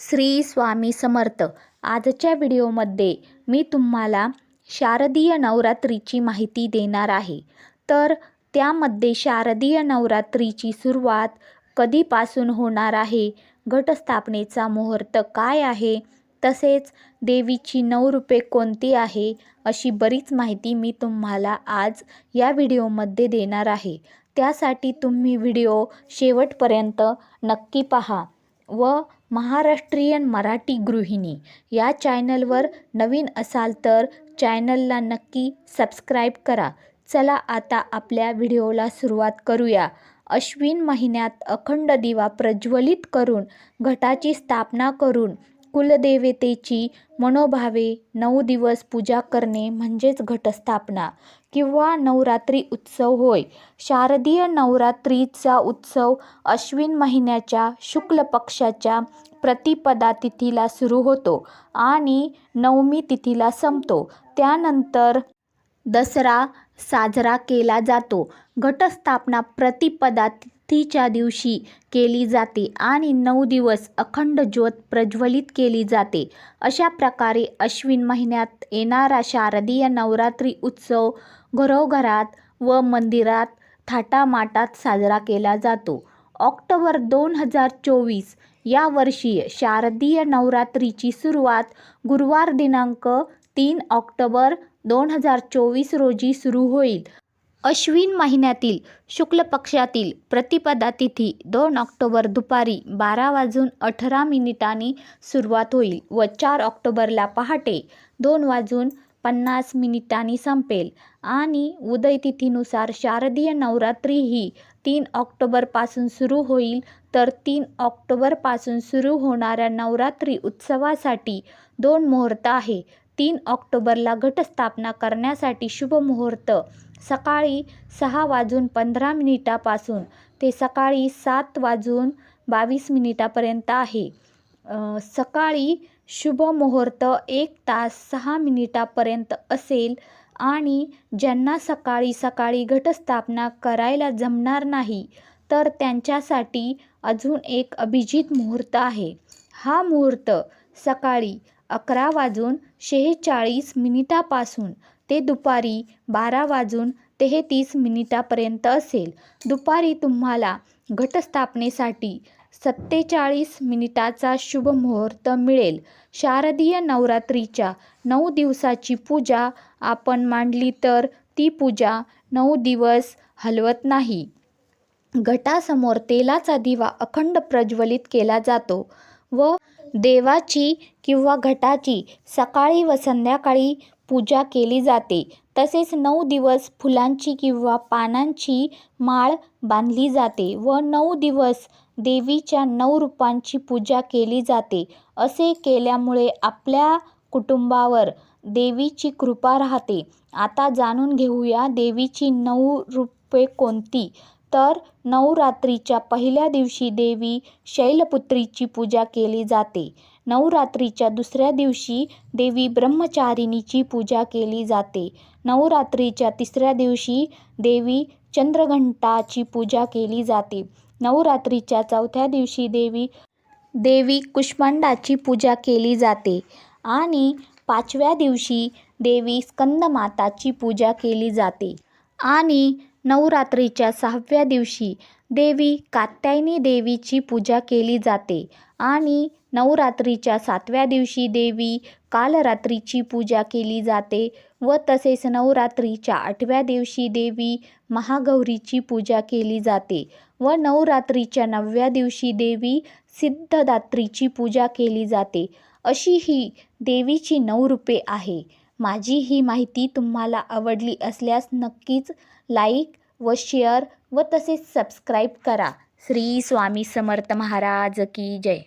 श्री स्वामी समर्थ. आजच्या व्हिडिओमध्ये मी तुम्हाला शारदीय नवरात्रीची माहिती देणार आहे. तर त्यामध्ये शारदीय नवरात्रीची सुरुवात कधीपासून होणार आहे? घटस्थापनेचा मुहूर्त काय आहे? तसेच देवीची नऊ रूपे कोणती आहे? अशी बरीच माहिती मी तुम्हाला आज या व्हिडिओमध्ये देणार आहे. त्यासाठी तुम्ही व्हिडिओ शेवटपर्यंत नक्की पहा. व महाराष्ट्रीयन मराठी गृहिणी. या चॅनलवर नवीन असाल तर चॅनलला नक्की सबस्क्राईब करा. चला आता आपल्या व्हिडिओला सुरुवात करूया. अश्विन महिन्यात अखंड दिवा प्रज्वलित करून घटाची स्थापना करून कुलदेवतेची मनोभावे नऊ दिवस पूजा करणे म्हणजेच घटस्थापना किंवा नवरात्री उत्सव होय. शारदीय नवरात्रीचा उत्सव अश्विन महिन्याच्या शुक्ल पक्षाच्या प्रतिपदा तिथीला सुरू होतो आणि नवमी तिथीला संपतो. त्यानंतर दसरा साजरा केला जातो. घटस्थापना प्रतिपदा तीच्या दिवशी केली जाते आणि नऊ दिवस अखंड ज्योत प्रज्वलित केली जाते. अशा प्रकारे अश्विन महिन्यात येणारा शारदीय नवरात्री उत्सव घरोघरात व मंदिरात थाटामाटात साजरा केला जातो. ऑक्टोबर दोन हजार चोवीस या वर्षी शारदीय नवरात्रीची सुरुवात गुरुवार दिनांक तीन ऑक्टोबर दोन हजार चोवीस रोजी सुरू होईल. अश्विन महिन्यातील शुक्ल पक्षातील प्रतिपदा तिथी दोन ऑक्टोबर दुपारी बारा वाजून अठरा मिनिटांनी सुरुवात होईल व चार ऑक्टोबरला पहाटे दोन वाजून पन्नास मिनिटांनी संपेल. आणि उदय तिथीनुसार शारदीय नवरात्री ही तीन ऑक्टोबरपासून सुरू होईल. तर तीन ऑक्टोबरपासून सुरू होणाऱ्या नवरात्री उत्सवासाठी दोन मुहूर्त आहे. तीन ऑक्टोबरला घटस्थापना करण्यासाठी शुभ मुहूर्त. सकाळी सहा वाजून पंधरा मिनिटापासून ते सकाळी सात वाजून बावीस मिनिटापर्यंत आहे. सकाळी शुभ मुहूर्त एक तास सहा मिनिटापर्यंत असेल आणि ज्यांना सकाळी सकाळी घटस्थापना करायला जमणार नाही तर त्यांच्यासाठी अजून एक अभिजित मुहूर्त आहे. हा मुहूर्त सकाळी अकरा वाजून शेहेचाळीस मिनिटापासून ते दुपारी बारा वाजून तेहतीस मिनिटापर्यंत असेल. दुपारी तुम्हाला घटस्थापनेसाठी सत्तेचाळीस मिनिटाचा शुभ मुहूर्त मिळेल. शारदीय नवरात्रीच्या नऊ दिवसाची पूजा आपण मांडली तर ती पूजा नऊ दिवस हलवत नाही. घटासमोर तेलाचा दिवा अखंड प्रज्वलित केला जातो व देवाची किंवा घटाची सकाळी व संध्याकाळी पूजा केली जाते. तसेच नऊ दिवस फुलांची किंवा पानांची माळ बांधली जाते व नऊ दिवस देवीच्या नऊ रूपांची पूजा केली जाते. असे केल्यामुळे आपल्या कुटुंबावर देवीची कृपा राहते. आता जाणून घेऊया देवीची नऊ रूपे कोणती? तर नवरात्रीच्या पहिल्या दिवशी देवी शैलपुत्रीची पूजा केली जाते. नवरात्रीच्या दुसऱ्या दिवशी देवी ब्रह्मचारिणीची पूजा केली जाते. नवरात्रीच्या तिसऱ्या दिवशी देवी चंद्रघंटाची पूजा केली जाते. नवरात्रीच्या चौथ्या दिवशी देवी देवी कुष्मांडाची पूजा केली जाते आणि पाचव्या दिवशी देवी स्कंदमाताची पूजा केली जाते. आणि नवरात्रीच्या सहाव्या दिवशी देवी कात्यायनी देवीची पूजा केली जाते आणि नवरात्रीच्या सातव्या दिवशी देवी कालरात्रीची पूजा केली जाते व तसेच नवरात्रीच्या आठव्या दिवशी देवी महागौरीची पूजा केली जाते व नवरात्रीच्या नवव्या दिवशी देवी सिद्धदात्रीची पूजा केली जाते. अशी ही देवीची नऊ रूपे आहे. माझी ही माहिती तुम्हाला आवडली असल्यास नक्कीच लाईक व शेअर व तसेच सबस्क्राईब करा. श्री स्वामी समर्थ महाराज की जय.